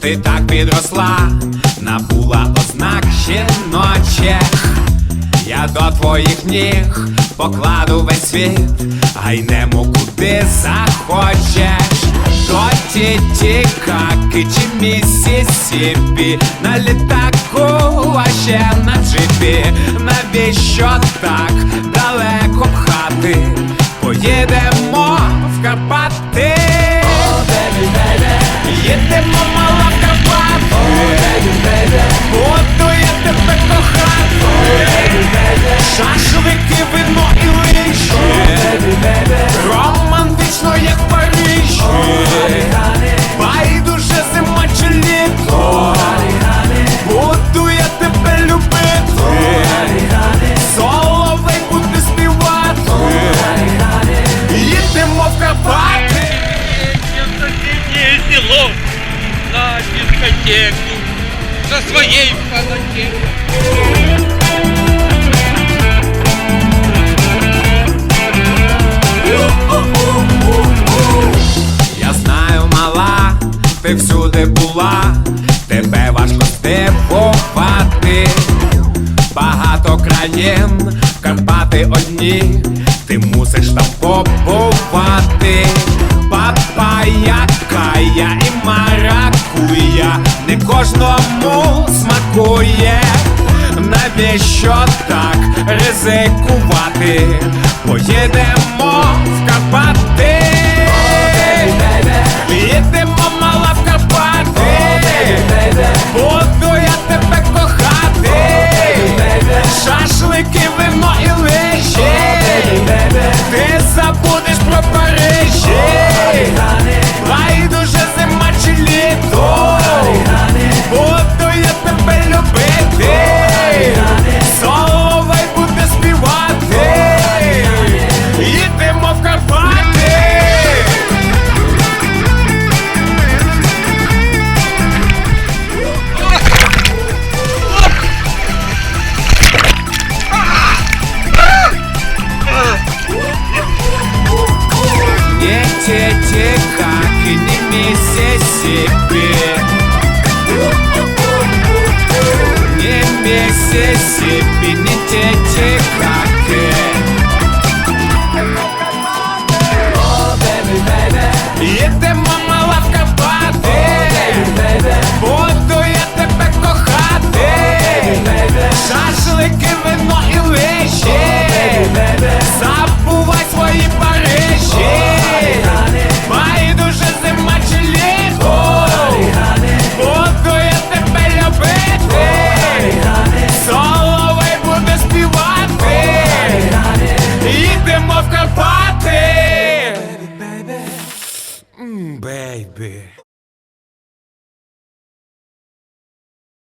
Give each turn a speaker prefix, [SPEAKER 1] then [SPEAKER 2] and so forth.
[SPEAKER 1] Ти так підросла, набула ознак жіночих. Я до твоїх ніг покладу весь світ, гайнемо куди захочеш. До Тітікаки чи Місісіпі На літаку, а ще на джипі Навіщо так далеко пхати? Поїдемо
[SPEAKER 2] село на дискотеку со своей фанатекой.
[SPEAKER 1] Я знаю, мала, ти всюди була, тебе важко здивувати. Багато країн, Карпати одні, ти мусиш там побувати. Папая, і маракуя, не кожному смакує. Навіщо так ризикувати? Поїдемо в Карпати. Не Миссисипи be.